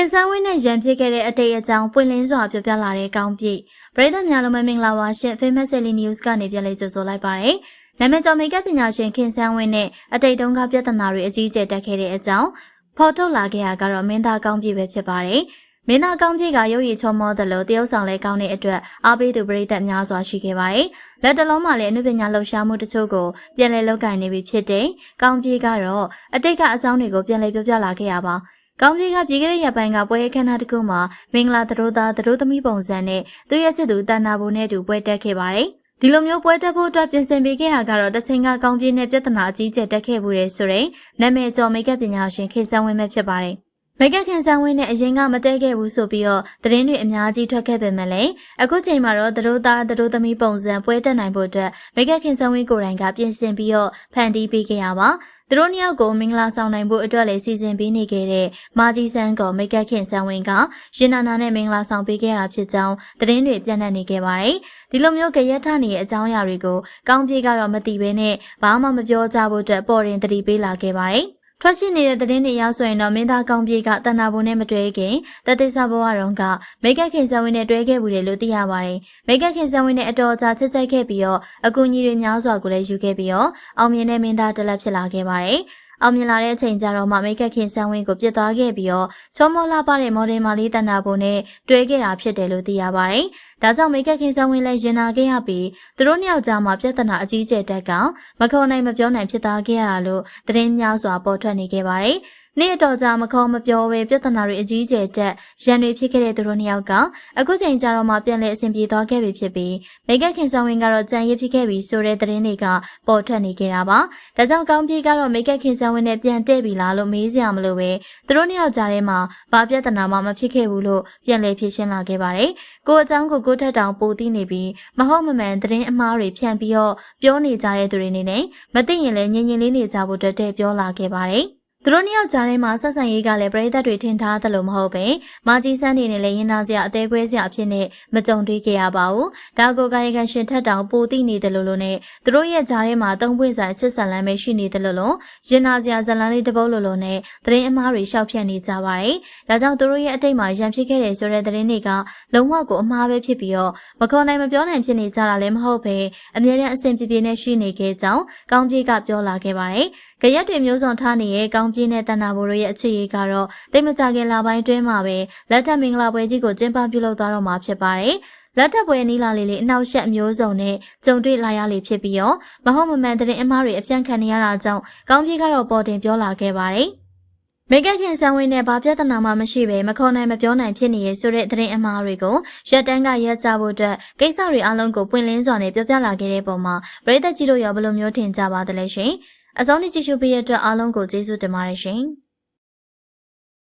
ခင်ဆန်းဝင်းနဲ့ရန်ဖြစ်ခဲ့တဲ့အတိတ်အကြောင်းပွင့်လင်းစွာပြောပြလာတဲ့ကောင်းပြည့်ပရိသတ်များလုံးပဲမင်္ဂလာပါရှင် Famous Daily News ကနေပြန်လည်ကြိုဆိုလိုက်ပါရစေ။နာမည်ကျော်မိတ်ကပ်ပညာရှင်ခင်ဆန်းဝင်းနဲ့အတိတ်တုန်းကပြဿနာတွေအကြီးအကျယ်တက်ခဲ့တဲ့အကြောင်းဖော်ထုတ်လာခဲ့ရကတော့မင်းသားကောင်းပြည့်ပဲဖြစ်ပါတယ်။မင်းသားကောင်းပြည့်ကရုပ်ရည်ချုံမောသလိုတရုတ်ဆောင်လဲကောင်းတဲ့အတွက်အားပေးသူပရိသတ်များစွာရှိခဲ့ပါတယ်။လက်တလုံးမှာလည်းအနုပညာလှူရှားမှုတချို့ကိုပြန်လည်လုပ်ကိုင်နေပြီဖြစ်တဲ့ကောင်းပြည့်ကတော့အတိတ်ကအကြောင်းတွေကိုပြန်လည်ပြောပြလာခဲ့ရပါ။ ကောင်းကြီးကပြည်ခဲ့တဲ့ရက်ပိုင်းကပွဲအခမ်းအနားတစ်ခုမှာမင်္ဂလာသတို့သားသတို့သမီးပုံစံနဲ့သူ့ရဲ့ချစ်သူတန်နာဘုံနဲ့အတူပွဲတက်ခဲ့ပါတယ်။ဒီလိုမျိုးပွဲတက်ဖို့အတွက်ပြင်ဆင်ပေးခဲ့တာကတော့တစ်ချိန်ကကောင်းကြီးနဲ့ပြဿနာအကြီးကျယ်တက်ခဲ့မှုတွေဆိုရင်နာမည်ကျော်မိတ်ကပ်ပညာရှင်ခေဆန်းဝင်းပဲဖြစ်ပါတယ်။ မိတ်ကခင်ဆန်းဝင်းနဲ့အရင်ကမတဲခဲ့ဘူးဆိုပြီးတော့သတင်းတွေအများကြီးထွက်ခဲ့ပေမဲ့လည်းအခုချိန်မှာတော့သတို့သားသတို့သမီးပုံစံပွဲတက်နိုင်ဖို့အတွက်မိတ်ကခင်ဆန်းဝင်းကိုယ်တိုင်ကပြင်ဆင်ပြီးတော့ဖန်တီးပေးခဲ့ရပါသူတို့နှစ်ယောက်ကိုမင်္ဂလာဆောင်နိုင်ဖို့အတွက်လည်းစီစဉ်ပေးနေခဲ့တဲ့မာကြီးဆန်းကောမိတ်ကခင်ဆန်းဝင်းကရင်နာနာနဲ့မင်္ဂလာဆောင်ပေးခဲ့တာဖြစ်ကြောင်းသတင်းတွေပြန့်နှံ့နေခဲ့ပါတယ်ဒီလိုမျိုးကြရက်ထနေတဲ့အကြောင်းအရာတွေကိုကောင်းပြေကတော့မသိဘဲနဲ့ဘာမှမပြောကြဖို့အတွက်ပေါ်ရင်တတိပေးလာခဲ့ပါတယ် ထွက်ရှိနေတဲ့သတင်းတွေအရဆိုရင်တော့မင်းသားကောင်းပြေကတဏ္ဍာဘုံနဲ့မတွဲခင်တသိဆဘဝတော်ကမိကခင်ဆံဝင်းနဲ့တွဲခဲ့ဘူးတယ်လို့သိရပါတယ်။မိကခင်ဆံဝင်းနဲ့အတော်ကြာချစ်ကြိုက်ခဲ့ပြီးတော့အကူအညီတွေများစွာကိုလည်းယူခဲ့ပြီးတော့အောင်မြင်တဲ့မင်းသားတစ်လက်ဖြစ်လာခဲ့ပါတယ်။ အောင်မြင်လာတဲ့အချိန်ကျတော့မှမိကခင်ဆန်းဝင်းကိုပြစ်သွားခဲ့ပြီးတော့ချောမောလာပတဲ့မော်ဒယ်မာလေးတန်တာဘုံနဲ့တွဲခဲ့တာဖြစ်တယ်လို့သိရပါတယ်။ဒါကြောင့်မိကခင်ဆန်းဝင်းလည်းရင်နာခဲ့ရပြီးသူတို့နှစ်ယောက်ကြားမှာပြဿနာအကြီးကျယ်တက်ကမခေါ်နိုင်မပြောနိုင်ဖြစ်သွားခဲ့ရတာလို့သတင်းများစွာပေါ်ထွက်နေခဲ့ပါတယ်။ နေ့အတော်ကြာမခေါ်မပြောဘဲပြဿနာတွေအကြီးအကျယ်တက်ရန်တွေဖြစ်ခဲ့တဲ့သူတို့နှစ်ယောက်ကအခုချိန်ကျတော့မှပြန်လည်အဆင်ပြေသွားခဲ့ပြီဖြစ်ပြီးမိကခင်ဆောင်ဝင်ကတော့ကြံရစ်ဖြစ်ခဲ့ပြီဆိုတဲ့သတင်းတွေကပေါ်ထွက်နေခဲ့တာပါ။ဒါကြောင့်ကောင်းပြေကတော့မိကခင်ဆောင်ဝင်နဲ့ပြန်တဲ့ပြီလားလို့မေးစရာမလိုပဲသူတို့နှစ်ယောက်ကြားထဲမှာဘာပြဿနာမှမဖြစ်ခဲ့ဘူးလို့ပြန်လည်ဖြေရှင်းလာခဲ့ပါတယ်။ကိုအကြောင်းကိုကိုထက်တောင်ပိုသိနေပြီးမဟုတ်မမှန်သတင်းအမှားတွေဖြန့်ပြီးတော့ပြောနေကြတဲ့သူတွေနေနဲ့မသိရင်လည်းငြင်ငြင်လေးနေကြဖို့တက်တဲ့ပြောလာခဲ့ပါတယ်။ သူတို့နှစ်ယောက်ကြားထဲမှာဆက်ဆံရေးကလည်းပြည်သက်တွေထင်ထားသလိုမဟုတ်ပဲမာကြီးစန်းနေနဲ့လည်းရင်နာစရာအသေးကွဲစရာအဖြစ်နဲ့မကြုံတွေ့ခဲ့ရပါဘူး။ဒါကိုကာယကံရှင်ထက်တောင်ပိုသိနေတယ်လို့လို့နဲ့သူတို့ရဲ့ကြားထဲမှာသုံးပွင့်ဆိုင်ချစ်ဆန်လမ်းပဲရှိနေတယ်လို့လို့ရင်နာစရာဇလန်းလေးတစ်ပုတ်လို့လို့နဲ့သတင်းအမှားတွေရှောက်ဖြန့်နေကြပါတယ်။ဒါကြောင့်သူတို့ရဲ့အတိတ်မှာရန်ဖြစ်ခဲ့တဲ့ဆိုတဲ့သတင်းတွေကလုံးဝကိုအမှားပဲဖြစ်ပြီးတော့မခေါ်နိုင်မပြောနိုင်ဖြစ်နေကြတာလည်းမဟုတ်ပဲအမြဲတမ်းအဆင်ပြေပြေနဲ့ရှိနေခဲ့ကြောင်းကောင်းပြေကပြောလာခဲ့ပါတယ်။ကြရက်တွေမျိုးစုံထားနေတဲ့ကောင်းပြင်းတဲ့တဏ္ဍာဘိုတို့ရဲ့အခြေရေးကတော့တိတ်မကြခင်လပိုင်းတွင်းမှာပဲလက်ထက်မင်္ဂလာပွဲကြီးကိုကျင်းပပြုလုပ်သွားတော့မှာဖြစ်ပါတယ်။လက်ထက်ပွဲနီလာလေးလေးအနောက်ရှက်အမျိုးစုံနဲ့ကြုံတွေ့လာရလေဖြစ်ပြီးတော့မဟုတ်မမှန်တဲ့အမှားတွေအပြန့်ခံနေရတာကြောင့်ကောင်းကြီးကတော့ပေါ်တင်ပြောလာခဲ့ပါတယ်။မေကခင်ဆံဝင်းနဲ့ဘာပြဿနာမှမရှိဘဲမခေါ်နိုင်မပြောနိုင်ဖြစ်နေရဆိုတဲ့သတင်းအမှားတွေကိုရက်တန်းကရက်ကြဖို့အတွက်ကိစ္စတွေအလုံးကိုပွင့်လင်းစွာနဲ့ပြောပြလာခဲ့တဲ့ပုံမှာပြည်သက်ကြီးတို့ရောဘယ်လိုမျိုးထင်ကြပါသလဲရှင်။ အစောနေ့ကြည့်ရှုပေးရတဲ့အတွက်အားလုံးကိုကျေးဇူးတင်ပါတယ်ရှင်။